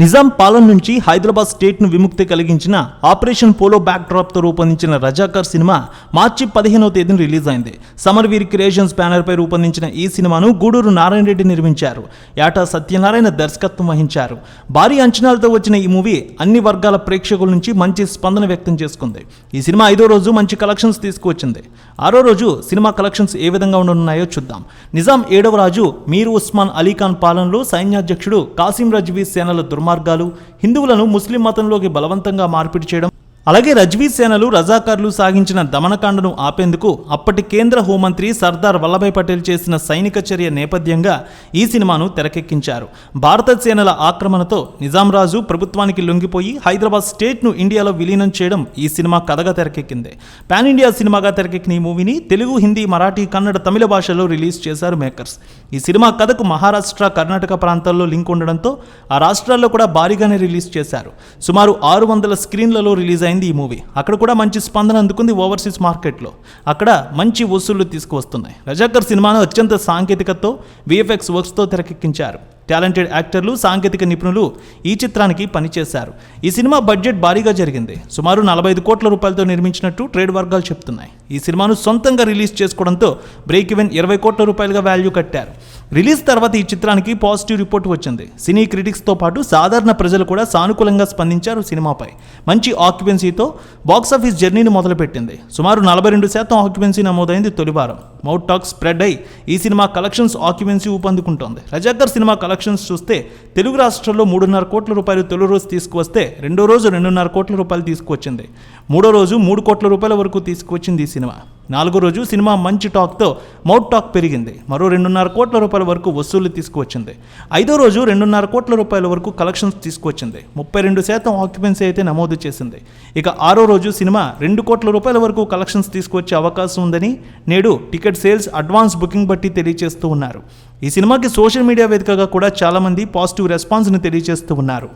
నిజాం పాలన నుంచి హైదరాబాద్ స్టేట్ను విముక్తి కలిగించిన ఆపరేషన్ పోలో బ్యాక్ డ్రాప్తో రూపొందించిన రజాకర్ సినిమా మార్చి పదిహేనవ తేదీన రిలీజ్ అయింది. సమర్వీర్ క్రియేషన్స్ బ్యానర్పై రూపొందించిన ఈ సినిమాను గూడూరు నారాయణ రెడ్డి నిర్మించారు. యాటా సత్యనారాయణ దర్శకత్వం వహించారు. భారీ అంచనాలతో వచ్చిన ఈ మూవీ అన్ని వర్గాల ప్రేక్షకుల నుంచి మంచి స్పందన వ్యక్తం చేసుకుంది. ఈ సినిమా ఐదో రోజు మంచి కలెక్షన్స్ తీసుకువచ్చింది. ఆరో రోజు సినిమా కలెక్షన్స్ ఏ విధంగా ఉండనున్నాయో చూద్దాం. నిజాం ఏడవ రాజు మీర్ ఉస్మాన్ అలీఖాన్ పాలనలో సైన్యాధ్యక్షుడు కాసిం రజ్వీ సేనల దుర్మార్గాలు హిందువులను ముస్లిం మతంలోకి బలవంతంగా మార్పిడి చేయడం అలాగే రజ్వీ సేనలు రజాకార్లు సాగించిన దమనకాండను ఆపేందుకు అప్పటి కేంద్ర హోంమంత్రి సర్దార్ వల్లభాయ్ పటేల్ చేసిన సైనిక చర్య నేపథ్యంగా ఈ సినిమాను తెరకెక్కించారు. భారత సేనల ఆక్రమణతో నిజాం రాజు ప్రభుత్వానికి లొంగిపోయి హైదరాబాద్ స్టేట్ను ఇండియాలో విలీనం చేయడం ఈ సినిమా కథగా తెరకెక్కింది. పాన్ ఇండియా సినిమాగా తెరకెక్కిన ఈ మూవీని తెలుగు హిందీ మరాఠీ కన్నడ తమిళ భాషలో రిలీజ్ చేశారు మేకర్స్. ఈ సినిమా కథకు మహారాష్ట్ర కర్ణాటక ప్రాంతాల్లో లింక్ ఉండడంతో ఆ రాష్ట్రాల్లో కూడా భారీగానే రిలీజ్ చేశారు. సుమారు ఆరు వందల స్క్రీన్లలో రిలీజ్ అయింది. ఈ మూవీ. అక్కడ కూడా మంచి స్పందన అందుకుంది ఓవర్సీస్ మార్కెట్లో. అక్కడ మంచి వసూళ్ళు తీసుకువస్తున్నాయి. రజాకర్ సినిమాను అత్యంత సాంకేతికతతో విఎఫ్ఎక్స్ వర్క్స్తో తెరకెక్కించారు. టాలెంటెడ్ యాక్టర్లు సాంకేతిక నిపుణులు ఈ చిత్రానికి పనిచేశారు. ఈ సినిమా బడ్జెట్ భారీగా జరిగింది. సుమారు నలభై ఐదు కోట్ల రూపాయలతో నిర్మించినట్టు ట్రేడ్ వర్గాలు చెప్తున్నాయి. ఈ సినిమాను సొంతంగా రిలీజ్ చేసుకోవడంతో బ్రేక్ ఈవెన్ ఇరవై కోట్ల రూపాయలుగా వాల్యూ కట్టారు. రిలీజ్ తర్వాత ఈ చిత్రానికి పాజిటివ్ రిపోర్ట్ వచ్చింది. సినీ క్రిటిక్స్తో పాటు సాధారణ ప్రజలు కూడా సానుకూలంగా స్పందించారు సినిమాపై. మంచి ఆక్యుపెన్సీతో బాక్సాఫీస్ జర్నీని మొదలుపెట్టింది. సుమారు నలభై రెండు శాతం ఆక్యుపెన్సీ నమోదైంది తొలివారం మౌట్ టాక్ స్ప్రెడ్ అయి ఈ సినిమా కలెక్షన్స్ ఆక్యుపెన్సీ ఊపందుకుంటోంది. రజాకర్ సినిమా కలెక్షన్స్ చూస్తే తెలుగు రాష్ట్రాల్లో మూడున్నర కోట్ల రూపాయలు తొలి రోజు తీసుకువస్తే రెండో రోజు రెండున్నర కోట్ల రూపాయలు తీసుకువచ్చింది. మూడో రోజు మూడు కోట్ల రూపాయల వరకు తీసుకువచ్చింది ఈ సినిమా. నాలుగో రోజు సినిమా మంచి టాక్తో మౌట్ టాక్ పెరిగింది. మరో రెండున్నర కోట్ల రూపాయల వరకు వసూళ్ళు తీసుకువచ్చింది. ఐదో రోజు రెండున్నర కోట్ల రూపాయల వరకు కలెక్షన్స్ తీసుకువచ్చింది. ముప్పై రెండు శాతం ఆక్యుపెన్సీ అయితే నమోదు చేసింది. ఇక ఆరో రోజు సినిమా రెండు కోట్ల రూపాయల వరకు కలెక్షన్స్ తీసుకువచ్చే అవకాశం ఉందని నేడు ticket ticket sales advance booking బట్టి తెలియజేస్తూ ఉన్నారు. ఈ సినిమాకి సోషల్ మీడియా వేదికగా కూడా చాలామంది పాజిటివ్ రెస్పాన్స్ని తెలియజేస్తూ ఉన్నారు.